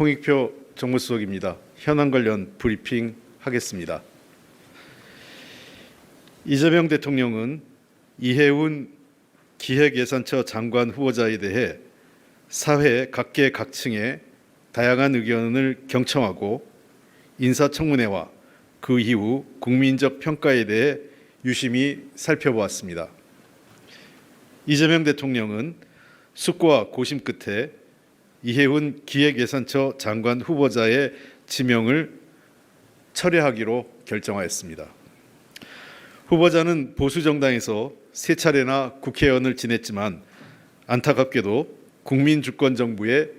홍익표 정무수석입니다. 현안 관련 브리핑 하겠습니다. 이재명 대통령은 이해운 기획예산처 장관 후보자에 대해 사회 각계각층의 다양한 의견을 경청하고 인사청문회와 그 이후 국민적 평가에 대해 유심히 살펴보았습니다. 이재명 대통령은 숙고와 고심 끝에 이해훈 기획예산처 장관 후보자의 지명을 철회하기로 결정하였습니다. 후보자는 보수 정당에서 세 차례나 국회의원을 지냈지만 안타깝게도 국민 주권 정부의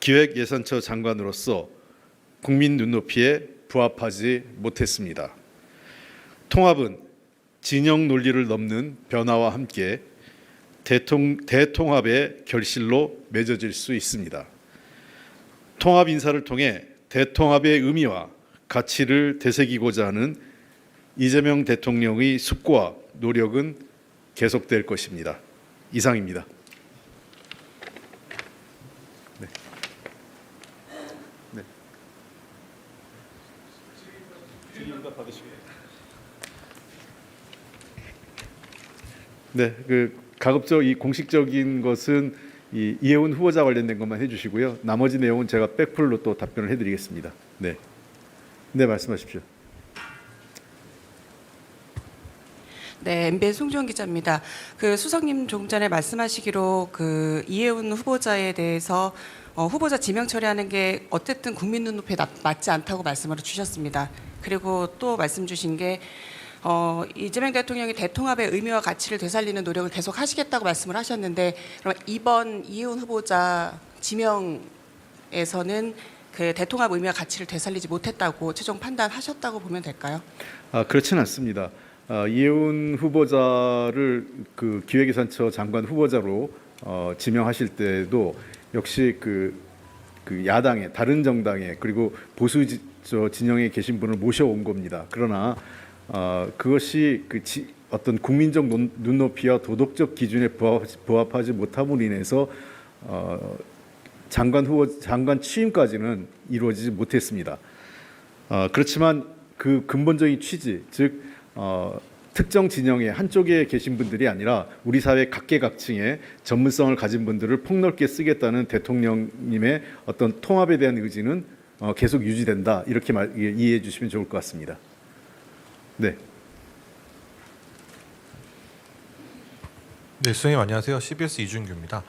기획예산처 장관으로서 국민 눈높이에 부합하지 못했습니다. 통합은 진영 논리를 넘는 변화와 함께 대통, 대통합의 결실로 맺어질 수 있습니다. 통합 인사를 통해 대통합의 의미와 가치를 되새기고자 하는 이재명 대통령의 숙고와 노력은 계속될 것입니다. 이상입니다. 네. 네. 네, 그 가급적 이 공식적인 것은 이 이해훈 후보자 관련된 것만 해주시고요. 나머지 내용은 제가 백풀로 또 답변을 해드리겠습니다. 네, 네 말씀하십시오. 네, MBN 송지원 기자입니다. 그 수석님 조금 전에 말씀하시기로 그 이해훈 후보자에 대해서 어, 후보자 지명 처리하는 게 어쨌든 국민 눈높이에 나- 맞지 않다고 말씀을 주셨습니다. 그리고 또 말씀 주신 게 어, 이재명 대통령이 대통합의 의미와 가치를 되살리는 노력을 계속 하시겠다고 말씀을 하셨는데 그럼 이번 이해훈 후보자 지명에서는 그 대통합 의미와 가치를 되살리지 못했다고 최종 판단하셨다고 보면 될까요? 아 그렇지는 않습니다. 아, 이해훈 후보자를 그 기획예산처 장관 후보자로 어, 지명하실 때도 역시 그, 그 야당의 다른 정당의 그리고 보수 지, 저 진영에 계신 분을 모셔온 겁니다. 그러나 어, 그것이 그 지, 어떤 국민적 눈, 눈높이와 도덕적 기준에 부합, 부합 하지 못함으로 인해서 어, 장관 후보 장관 취임까지는 이루어지지 못했습니다. 어, 그렇지만 그 근본적인 취지, 즉 어, 특정 진영의 한쪽에 계신 분들이 아니라 우리 사회 각계각층의 전문성을 가진 분들을 폭넓게 쓰겠다는 대통령님의 어떤 통합에 대한 의지는 어, 계속 유지된다 이렇게 말, 예, 이해해 주시면 좋을 것 같습니다. 네, 네, 수장님 안녕하세요. CBS 이준규입니다.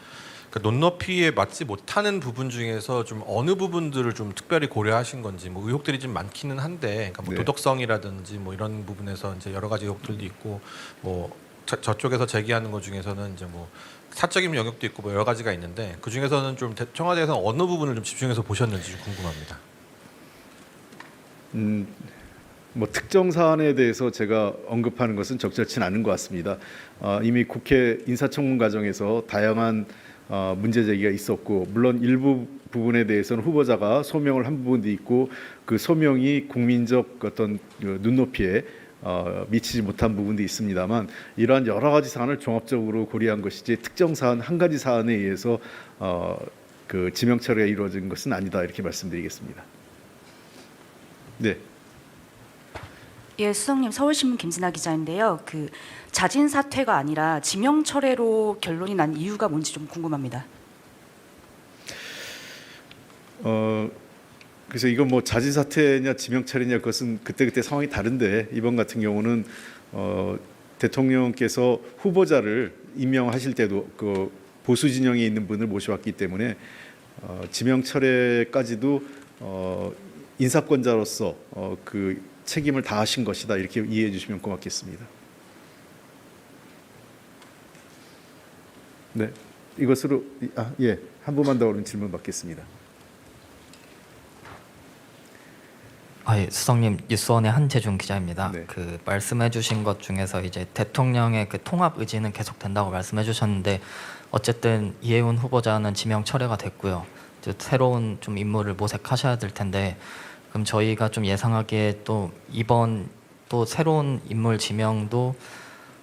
그 논높이에 맞지 못하는 부분 중에서 좀 어느 부분들을 좀 특별히 고려하신 건지 뭐 의혹들이 좀 많기는 한데, 그러니까 뭐 네. 도덕성이라든지 뭐 이런 부분에서 이제 여러 가지 의혹들도 있고, 뭐 저, 저쪽에서 제기하는 것 중에서는 이제 뭐 사적인 영역도 있고 뭐 여러 가지가 있는데 그 중에서는 좀 대- 청와대에서 어느 부분을 좀 집중해서 보셨는지 좀 궁금합니다. 음, 뭐 특정 사안에 대해서 제가 언급하는 것은 적절치는 않은 것 같습니다. 어, 이미 국회 인사청문 과정에서 다양한 어, 문제 제기가 있었고 물론 일부 부분에 대해서는 후보자가 소명을 한 부분도 있고 그 소명이 국민적 어떤 그 눈높이에 어, 미치지 못한 부분도 있습니다만 이러한 여러 가지 사안을 종합적으로 고려한 것이지 특정 사안 한 가지 사안에 의해서 어, 그 지명 처리가 이루어진 것은 아니다 이렇게 말씀드리겠습니다. 네. 예, 수석님 서울신문 김진아 기자인데요. 그 자진 사퇴가 아니라 지명 철회로 결론이 난 이유가 뭔지 좀 궁금합니다. 어 그래서 이건 뭐 자진 사퇴냐 지명 처리냐 그것은 그때 그때 상황이 다른데 이번 같은 경우는 어 대통령께서 후보자를 임명하실 때도 그 보수 진영에 있는 분을 모셔왔기 때문에 어 지명 철회까지도 어 인사권자로서 어 그 책임을 다하신 것이다 이렇게 이해해 주시면 고맙겠습니다. 네 이것으로 아 예 한 분만 더 오른 질문 받겠습니다. 아, 예, 수석님 뉴스원의 한재중 기자입니다. 네. 그 말씀해주신 것 중에서 이제 대통령의 그 통합 의지는 계속 된다고 말씀해주셨는데 어쨌든 이해훈 후보자는 지명 철회가 됐고요. 새로운 좀 인물을 모색하셔야 될 텐데 그럼 저희가 좀 예상하기에 또 이번 또 새로운 인물 지명도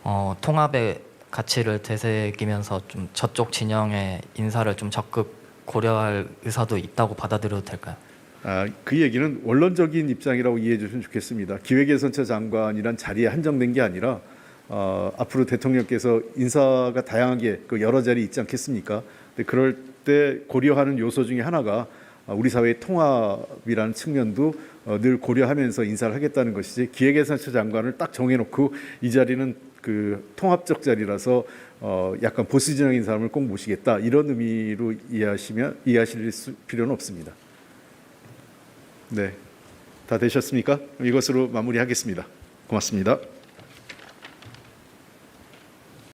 어, 통합의 가치를 되새기면서 좀 저쪽 진영의 인사를 좀 적극 고려할 의사도 있다고 받아들여도 될까요? 아, 그 얘기는 원론적인 입장이라고 이해해 주시면 좋겠습니다. 기획예산처 장관이란 자리에 한정된 게 아니라 어, 앞으로 대통령께서 인사가 다양하게 그 여러 자리 있지 않겠습니까? 그럴 때 고려하는 요소 중에 하나가 어, 우리 사회의 통합이라는 측면도 어, 늘 고려하면서 인사를 하겠다는 것이지 기획예산처 장관을 딱 정해놓고 이 자리는 그 통합적 자리라서 어, 약간 보수 진영인 사람을 꼭 모시겠다 이런 의미로 이해하시면 이해하실 수- 필요는 없습니다. 네, 다 되셨습니까? 이것으로 마무리하겠습니다. 고맙습니다.